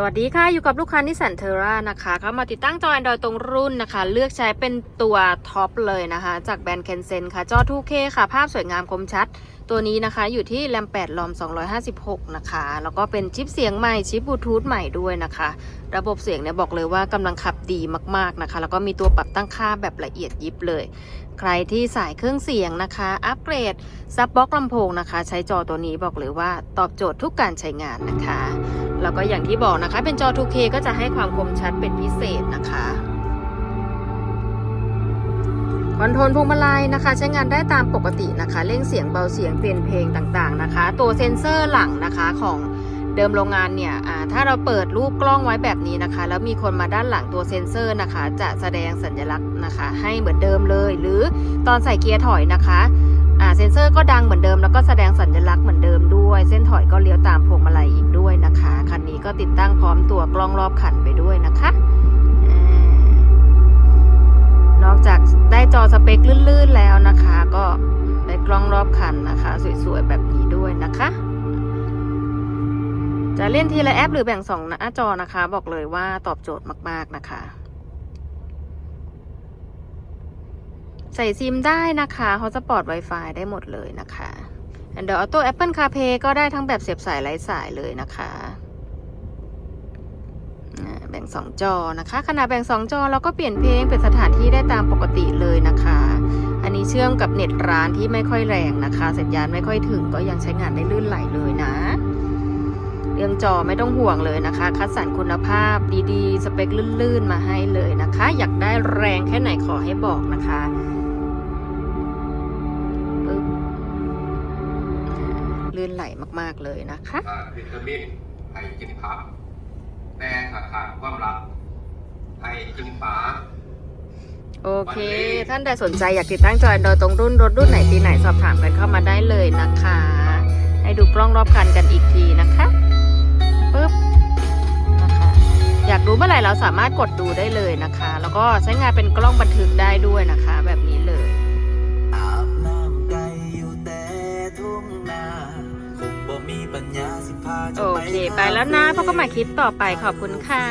สวัสดีค่ะ อยู่กับลูกค้านิสสันเทอร่านะคะเข้ามาติดตั้งจอ Android ตรงรุ่นนะคะ เลือกใช้เป็นตัวท็อปเลยนะคะ จากแบรนด์เคนเซนค่ะ จอ 2K ค่ะ ภาพสวยงามคมชัด ตัวนี้นะคะอยู่ที่แรม8ลอม 256 นะคะ แล้วก็เป็นชิปเสียงใหม่ชิปบลูทูธใหม่ด้วยนะคะ ระบบเสียงเนี่ยบอกเลยว่ากำลังขับดีมากๆนะคะ แล้วก็มีตัวปรับตั้งค่าแบบละเอียดยิบเลย ใครที่สายเครื่องเสียงนะคะ อัปเกรดซับบ็อกลำโพงนะคะ ใช้จอตัวนี้บอกเลยว่าตอบโจทย์ทุกการใช้งานนะคะ แล้วก็อย่างที่บอกนะคะ เป็นจอ 2K ก็จะให้ความคมชัดเป็นพิเศษนะคะ คอนโทรลพวงมาลัยนะคะ ใช้งานได้ตามปกตินะคะเร่งเสียงเบาเสียงเปลี่ยนเพลงต่างๆนะคะ ตัวเซ็นเซอร์หลังนะคะของเดิมโรงงานเนี่ยถ้าเราเปิดรูปกล้องไว้แบบนี้นะคะ แล้วมีคนมาด้านหลังตัวเซ็นเซอร์นะคะ จะแสดงสัญลักษณ์นะคะ ให้เหมือนเดิมเลย หรือตอนใส่เกียร์ถอยนะคะเซ็นเซอร์ก็ดังเหมือนเดิมแล้วก็แสดงสัญลักษณ์เหมือนเดิมด้วย เส้นถอยก็เลี้ยวตามพวงมาลัยอีกด้วยนะคะ คันนี้ก็ติดตั้งพร้อมตัวกล้องรอบคันไปด้วยนะคะ นอกจากได้จอสเปคลื่นๆแล้วนะคะ ก็ได้กล้องรอบคันนะคะ สวยๆแบบนี้ด้วยนะคะ จะเล่นทีละแอปหรือแบ่งสองหน้าจอนะคะ บอกเลยว่าตอบโจทย์มาก ๆนะคะใส่ซิมได้นะคะฮอ t สปอร์ต Wi-Fi ได้หมดเลยนะคะ Android Auto Apple CarPlay ก็ได้ทั้งแบบเสียบสายไร้สายเลยนะคะ แบ่ง 2 จอนะคะ ขณะแบ่ง 2 จอเราก็เปลี่ยนเพลงเป็นสถานที่ได้ตามปกติเลยนะคะ อันนี้เชื่อมกับเน็ตร้านที่ไม่ค่อยแรงนะคะ สัญญาณไม่ค่อยถึงก็ยังใช้งานได้ลื่นไหลเลยนะ เรื่องจอไม่ต้องห่วงเลยนะคะ คัดสรรคุณภาพดีๆ สเปคลื่นๆ มาให้เลยนะคะ อยากได้แรงแค่ไหนขอให้บอกนะคะปึ๊บลื่นไหลมากๆเลยนะคะ อ่าวิตามินไผ่กินผักแต่ถ้าขาดความรักไผ่กินป๋าโอเค ท่านใดสนใจอยากติดตั้งจอ Android ตรงรุ่นรถรุ่นไหนปีไหนสอบถามกันเข้ามาได้เลยนะคะ ให้ดูกล้องรอบคันกันอีกทีนะคะปึ๊บนะคะ อยากดูเมื่อไหร่เราสามารถกดดูได้เลยนะคะ แล้วก็ใช้งานเป็นกล้องบันทึกได้ด้วยนะคะ แบบนี้เลย โอเค ไปแล้วนะพบกันใหม่คลิปต่อไปขอบคุณค่ะ